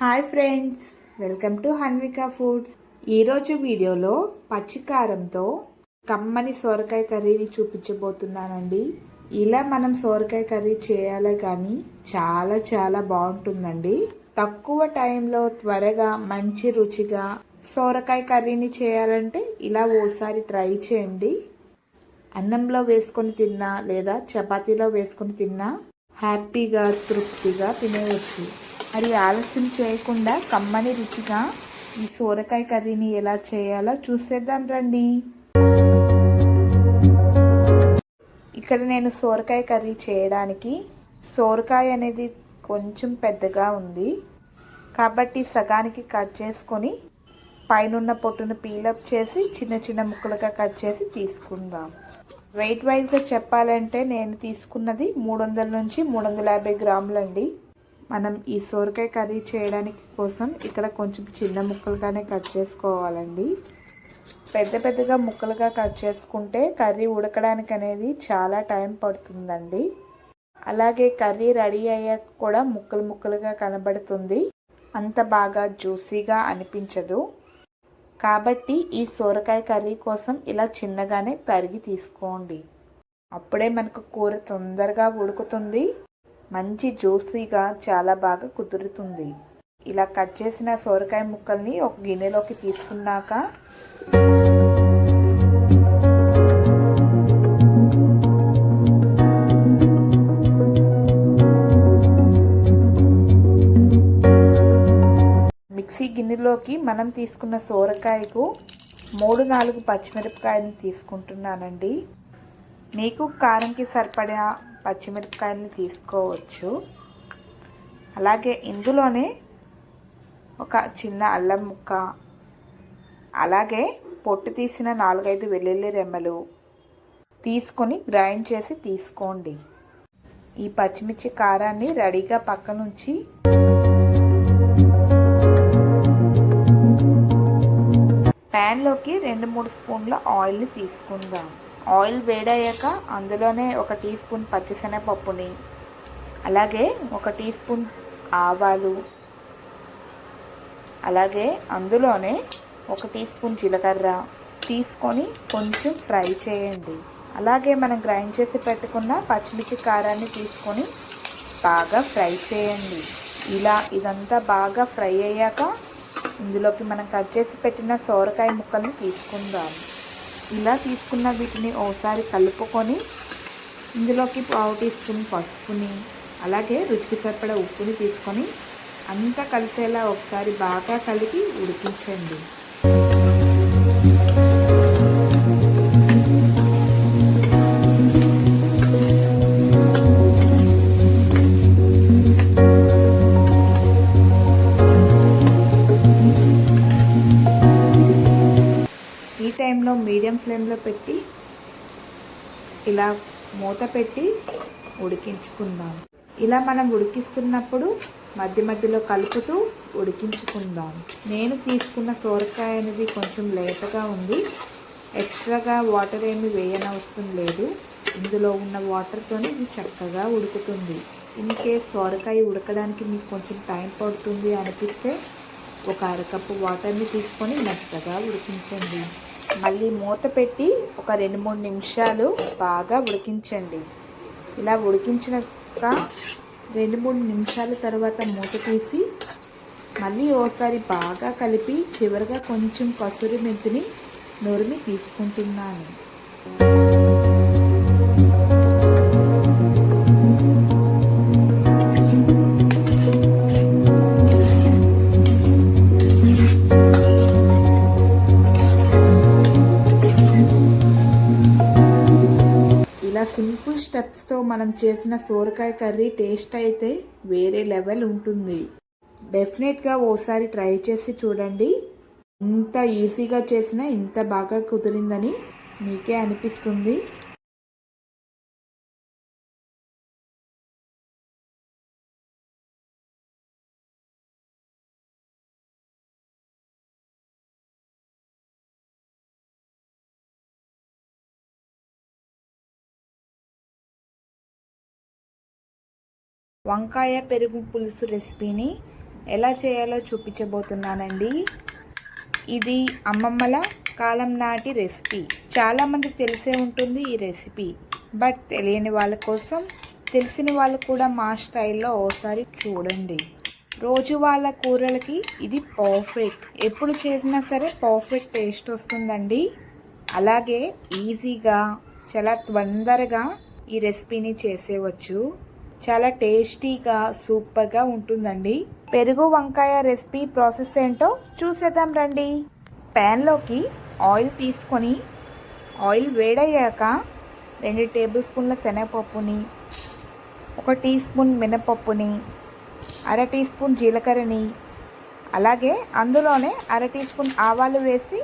Hi friends welcome to Hanvika foods. ఈరోజు వీడియోలో పచ్చికారంతో కమ్మని సోరకాయ కర్రీని చూపించబోతున్నానండి. ఇలా మనం సోరకాయ కర్రీ చేయాలి కానీ చాలా చాలా బాగుంటుందండి. తక్కువ టైంలో త్వరగా మంచి రుచిగా సోరకాయ కర్రీని చేయాలంటే ఇలా ఓసారి ట్రై చేయండి. అన్నంలో వేసుకొని తిన్నా లేదా చపాతీలో వేసుకొని తిన్నా హ్యాపీగా తృప్తిగా తినేయచ్చు. మరి ఆలస్యం చేయకుండా కమ్మని రుచిగా ఈ సోరకాయ కర్రీని ఎలా చేయాలో చూసేద్దాం రండి. ఇక్కడ నేను సోరకాయ కర్రీ చేయడానికి సోరకాయ అనేది కొంచెం పెద్దగా ఉంది. కాబట్టి సగానికి కట్ చేసుకొని పైనున్న పొట్టును పీలప్ చేసి చిన్న చిన్న ముక్కలుగా కట్ చేసి తీసుకుందాం. వెయిట్ వైజ్గా చెప్పాలంటే నేను తీసుకున్నది మూడు వందల నుంచి మూడు వందల యాభై గ్రాములండి. మనం ఈ సోరకాయ కర్రీ చేయడానికి కోసం ఇక్కడ కొంచెం చిన్న ముక్కలుగానే కట్ చేసుకోవాలండి. పెద్ద పెద్దగా ముక్కలుగా కట్ చేసుకుంటే కర్రీ ఉడకడానికి అనేది చాలా టైం పడుతుందండి. అలాగే కర్రీ రెడీ అయ్యాక కూడా ముక్కలు ముక్కలుగా కనబడుతుంది. అంత బాగా జ్యూసీగా అనిపించదు. కాబట్టి ఈ సోరకాయ కర్రీ కోసం ఇలా చిన్నగానే తరిగి తీసుకోండి. అప్పుడే మనకు కూర తొందరగా ఉడుకుతుంది. మంచి జ్యూసీగా చాలా బాగా కుదురుతుంది. ఇలా కట్ చేసిన సోరకాయ ముక్కల్ని ఒక గిన్నెలోకి తీసుకున్నాక మిక్సీ గిన్నెలోకి మనం తీసుకున్న సోరకాయకు మూడు నాలుగు పచ్చిమిరపకాయలు తీసుకుంటున్నానండి. మీకు కారంకి సరిపడా పచ్చిమిరపకాయలను తీసుకోవచ్చు. అలాగే ఇందులోనే ఒక చిన్న అల్లం ముక్క అలాగే పొట్టు తీసిన నాలుగైదు వెల్లుల్లి రెమ్మలు తీసుకొని గ్రైండ్ చేసి తీసుకోండి. ఈ పచ్చిమిర్చి కారాన్ని రెడీగా పక్క నుంచి ప్యాన్లోకి రెండు మూడు స్పూన్ల ఆయిల్ని తీసుకుందాం. ఆయిల్ వేడయ్యాక అందులోనే ఒక టీ స్పూన్ పచ్చిశనగపప్పుని అలాగే ఒక టీ స్పూన్ ఆవాలు. అలాగే అందులోనే ఒక టీ స్పూన్ జీలకర్ర తీసుకొని కొంచెం ఫ్రై చేయండి. అలాగే మనం గ్రైండ్ చేసి పెట్టుకున్న పచ్చిమిర్చి కారాన్ని తీసుకొని బాగా ఫ్రై చేయండి. ఇలా ఇదంతా బాగా ఫ్రై అయ్యాక ఇందులోకి మనం కట్ చేసి పెట్టిన సోరకాయ ముక్కల్ని తీసుకుందాం. ఇలా తీసుకున్న వీటిని ఒకసారి కలుపుకొని ఇందులోకి పావు టీ స్పూన్ పసుపుని అలాగే రుచికి సరిపడే ఉప్పుని తీసుకొని అంతా కలిసేలా ఒకసారి బాగా కలిపి ఉడికించండి. ఫ్లేమ్లో పెట్టి ఇలా మూత పెట్టి ఉడికించుకుందాం. ఇలా మనం ఉడికిస్తున్నప్పుడు మధ్య మధ్యలో కలుపుతూ ఉడికించుకుందాం. నేను తీసుకున్న సోరకాయ అనేది కొంచెం లేతగా ఉంది. ఎక్స్ట్రాగా వాటర్ ఏమి వేయనవసరం లేదు. ఇందులో ఉన్న వాటర్తోనే ఇది చక్కగా ఉడుకుతుంది. ఇన్ కేస్ సోరకాయ ఉడకడానికి మీకు కొంచెం టైం పడుతుంది అనిపిస్తే ఒక అరకప్పు వాటర్ని తీసుకొని మెత్తగా ఉడికించండి. మళ్ళీ మూత పెట్టి ఒక రెండు మూడు నిమిషాలు బాగా ఉడికించండి. ఇలా ఉడికించినాక రెండు మూడు నిమిషాల తర్వాత మూత తీసి మళ్ళీ ఓసారి బాగా కలిపి చివరిగా కొంచెం కసూరి మెంతిని నొరిమి తీసుకుంటున్నాను. మనం చేసిన సోరకాయ కర్రీ టేస్ట్ అయితే వేరే లెవెల్ ఉంటుంది. డెఫినెట్గా ఓసారి ట్రై చేసి చూడండి. ఇంత ఈజీగా చేసినా ఇంత బాగా కుదిరిందని మీకే అనిపిస్తుంది. వంకాయ పెరుగు పులుసు రెసిపీని ఎలా చేయాలో చూపించబోతున్నానండి. ఇది అమ్మమ్మల కాలం నాటి రెసిపీ. చాలామందికి తెలిసే ఉంటుంది ఈ రెసిపీ. బట్ తెలియని వాళ్ళ కోసం తెలిసిన వాళ్ళు కూడా మా స్టైల్లో ఓసారి చూడండి. రోజు వాళ్ళ కూరలకి ఇది పర్ఫెక్ట్. ఎప్పుడు చేసినా సరే పర్ఫెక్ట్ టేస్ట్ వస్తుందండి. అలాగే ఈజీగా చాలా తొందరగా ఈ రెసిపీని చేసేవచ్చు. చాలా టేస్టీగా సూపర్గా ఉంటుందండి. పెరుగు వంకాయ రెసిపీ ప్రాసెస్ ఏంటో చూసేద్దాం రండి. ప్యాన్లోకి ఆయిల్ తీసుకొని ఆయిల్ వేడయ్యాక రెండు టేబుల్ స్పూన్ల శనగపప్పుని ఒక టీ స్పూన్ మినపప్పుని అర టీ స్పూన్ జీలకర్రని అలాగే అందులోనే అర టీ స్పూన్ ఆవాలు వేసి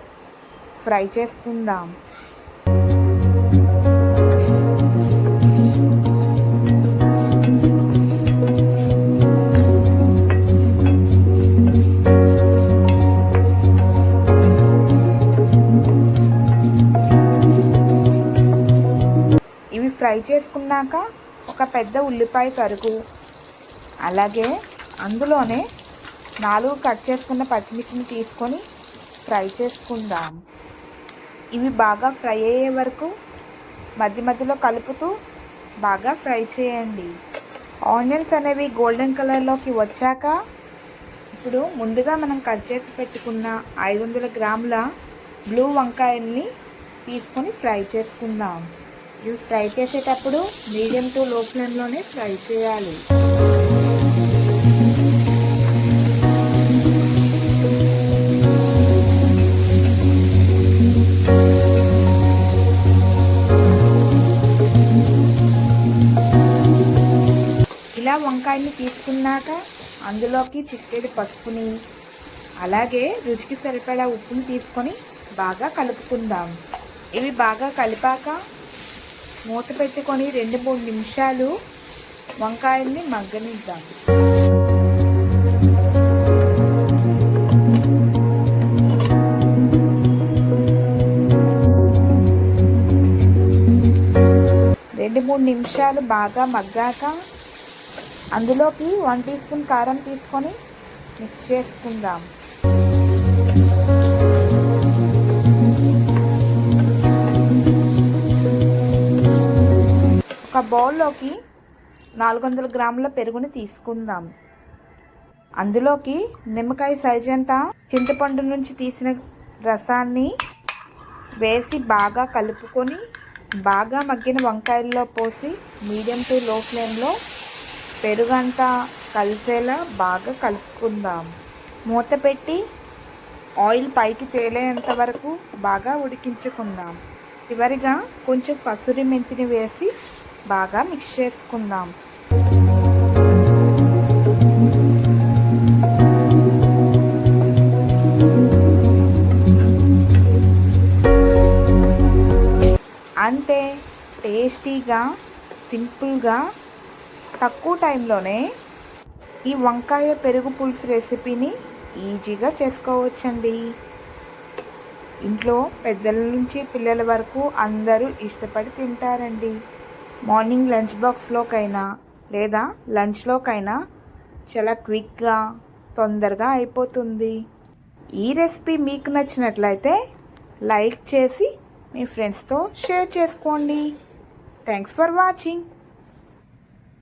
ఫ్రై చేసుకుందాం. ఫ్రై చేసుకున్నాక ఒక పెద్ద ఉల్లిపాయ తరుగు. అలాగే అందులోనే నాలుగు కట్ చేసుకున్న పచ్చిమిర్చిని తీసుకొని ఫ్రై చేసుకుందాం. ఇవి బాగా ఫ్రై అయ్యే వరకు మధ్య మధ్యలో కలుపుతూ బాగా ఫ్రై చేయండి. ఆనియన్స్ అనేవి గోల్డెన్ కలర్లోకి వచ్చాక ఇప్పుడు ముందుగా మనం కట్ చేసి పెట్టుకున్న ఐదు వందల గ్రాముల బ్లూ వంకాయల్ని తీసుకొని ఫ్రై చేసుకుందాం. ఇవి ఫ్రై చేసేటప్పుడు మీడియం టు లో ఫ్లేమ్లోనే ఫ్రై చేయాలి. ఇలా వంకాయని తీసుకున్నాక అందులోకి చిక్కడి పసుపుని అలాగే రుచికి సరిపడా ఉప్పుని తీసుకొని బాగా కలుపుకుందాం. ఇవి బాగా కలిపాక మూత పెట్టుకొని రెండు మూడు నిమిషాలు వంకాయల్ని మగ్గనిద్దాం. రెండు మూడు నిమిషాలు బాగా మగ్గాక అందులోకి వన్ టీ స్పూన్ కారం తీసుకొని మిక్స్ చేసుకుందాం. బౌల్లోకి నాలుగు వందల గ్రాముల పెరుగుని తీసుకుందాం. అందులోకి నిమ్మకాయ సైజ్ అంతా చింతపండు నుంచి తీసిన రసాన్ని వేసి బాగా కలుపుకొని బాగా మగ్గిన వంకాయల్లో పోసి మీడియం టు లో ఫ్లేమ్లో పెరుగంతా కలిసేలా బాగా కలుపుకుందాం. మూత పెట్టి ఆయిల్ పైకి తేలేంత వరకు బాగా ఉడికించుకుందాం. చివరిగా కొంచెం కసూరి మెంతిని వేసి బాగా మిక్స్ చేసుకుందాం. అంతే టేస్టీగా సింపుల్గా తక్కువ టైంలోనే ఈ వంకాయ పెరుగు పులుసు రెసిపీని ఈజీగా చేసుకోవచ్చండి. ఇంట్లో పెద్దల నుంచి పిల్లల వరకు అందరూ ఇష్టపడి తింటారండి. మార్నింగ్ లంచ్ బాక్స్లోకైనా లేదా లంచ్లోకైనా చాలా క్విక్గా తొందరగా అయిపోతుంది. ఈ రెసిపీ మీకు నచ్చినట్లయితే లైక్ చేసి మీ ఫ్రెండ్స్తో షేర్ చేసుకోండి. Thanks for watching.